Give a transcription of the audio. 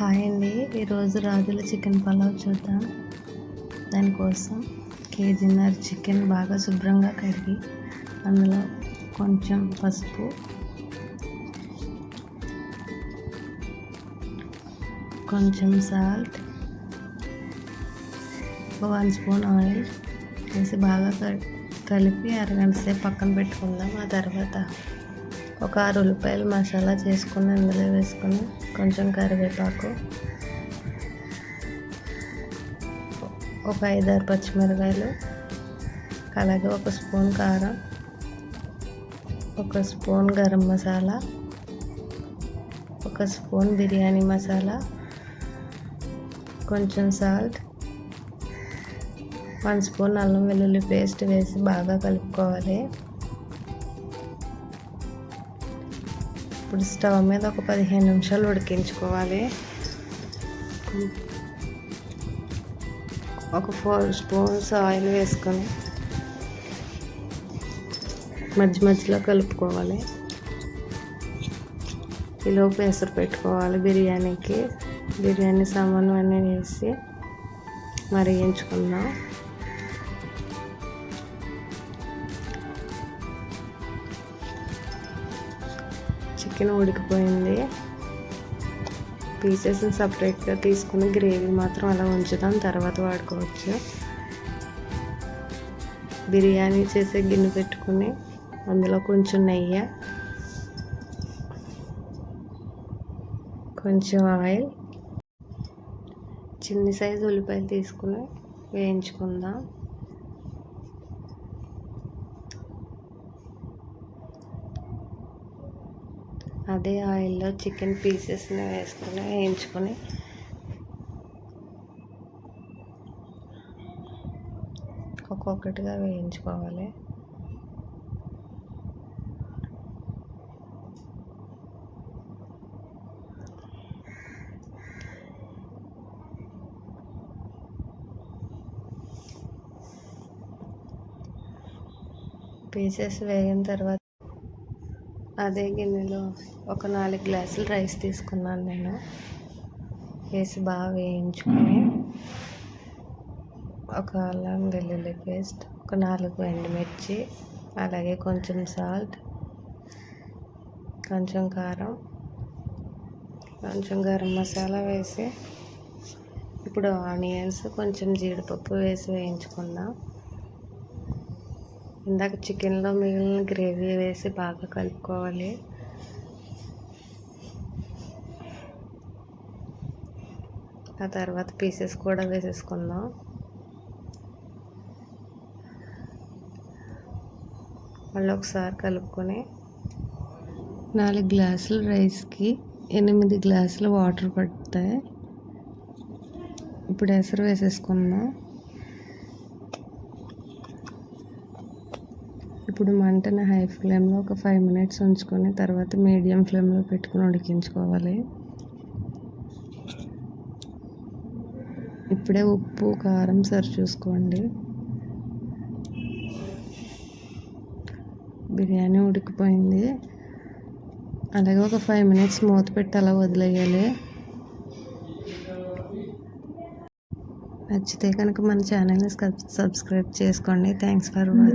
Hi అండి. ఈరోజు రాజుల చికెన్ పలావ్ చూద్దాం. దానికోసం కేజీన్నర చికెన్ బాగా శుభ్రంగా కడిగి అందులో కొంచెం పసుపు కొంచెం సాల్ట్ వన్ స్పూన్ ఆయిల్ వేసి బాగా క- కలిపి అరగంట సేపు పక్కన పెట్టుకుందాం. ఆ తర్వాత ఒక ఆరు ఉల్లిపాయలు మసాలా చేసుకుని అందులో వేసుకుని కొంచెం కరివేపాకు ఒక ఐదారు పచ్చిమిరకాయలు అలాగే ఒక స్పూన్ కారం ఒక స్పూన్ గరం మసాలా ఒక స్పూన్ బిర్యానీ మసాలా కొంచెం సాల్ట్ వన్ స్పూన్ అల్లం వెల్లుల్లి పేస్ట్ వేసి బాగా కలుపుకోవాలి. ఇప్పుడు స్టవ్ మీద ఒక పదిహేను నిమిషాలు ఉడికించుకోవాలి. ఒక ఫోర్ స్పూన్స్ ఆయిల్ వేసుకొని మధ్య మధ్యలో కలుపుకోవాలి. ఈలోపు పెసరు పెట్టుకోవాలి బిర్యానీకి. బిర్యానీ సామాను అన్నీ వేసి మరిగించుకుందాం. చికెన్ ఉడికిపోయింది. పీసెస్ని సపరేట్గా తీసుకుని గ్రేవీ మాత్రం అలా ఉంచుదాం తర్వాత వాడుకోవచ్చు. బిర్యానీ చేసే గిన్నె పెట్టుకుని అందులో కొంచెం నెయ్యి కొంచెం ఆయిల్ చిన్ని సైజు ఉల్లిపాయలు తీసుకుని వేయించుకుందాం. అదే ఆయిల్లో చికెన్ పీసెస్ని వేసుకొని వేయించుకొని ఒక్కొక్కటిగా వేయించుకోవాలి. పీసెస్ వేగిన తర్వాత అదే గిన్నెలో ఒక నాలుగు గ్లాసులు రైస్ తీసుకున్నాను నేను. వేసి బాగా వేయించుకొని ఒక అల్లం వెల్లుల్లి పేస్ట్ ఒక నాలుగు ఎండుమిర్చి అలాగే కొంచెం సాల్ట్ కొంచెం కారం కొంచెం గరం మసాలా వేసి ఇప్పుడు ఆనియన్స్ కొంచెం జీడిపప్పు వేసి వేయించుకుందాం. ఇందాక చికెన్లో మిగిలిన గ్రేవీ వేసి బాగా కలుపుకోవాలి. ఆ తర్వాత పీసెస్ కూడా వేసేసుకుందాం. మళ్ళీ ఒకసారి కలుపుకొని నాలుగు గ్లాసులు రైస్కి ఎనిమిది గ్లాసులు వాటర్ పడతాయి. ఇప్పుడు ఎసరు వేసేసుకుందాం. ఇప్పుడు మంటను హై ఫ్లేమ్లో ఒక ఫైవ్ మినిట్స్ ఉంచుకొని తర్వాత మీడియం ఫ్లేమ్లో పెట్టుకుని ఉడికించుకోవాలి. ఇప్పుడే ఉప్పు కారం సరి చూసుకోండి. బిర్యానీ ఉడికిపోయింది. అలాగే ఒక ఫైవ్ మినిట్స్ మూత పెట్టి అలా వదిలేయాలి. నచ్చితే కనుక మన ఛానల్ని సబ్స్క్రైబ్ చేసుకోండి. Thanks for watching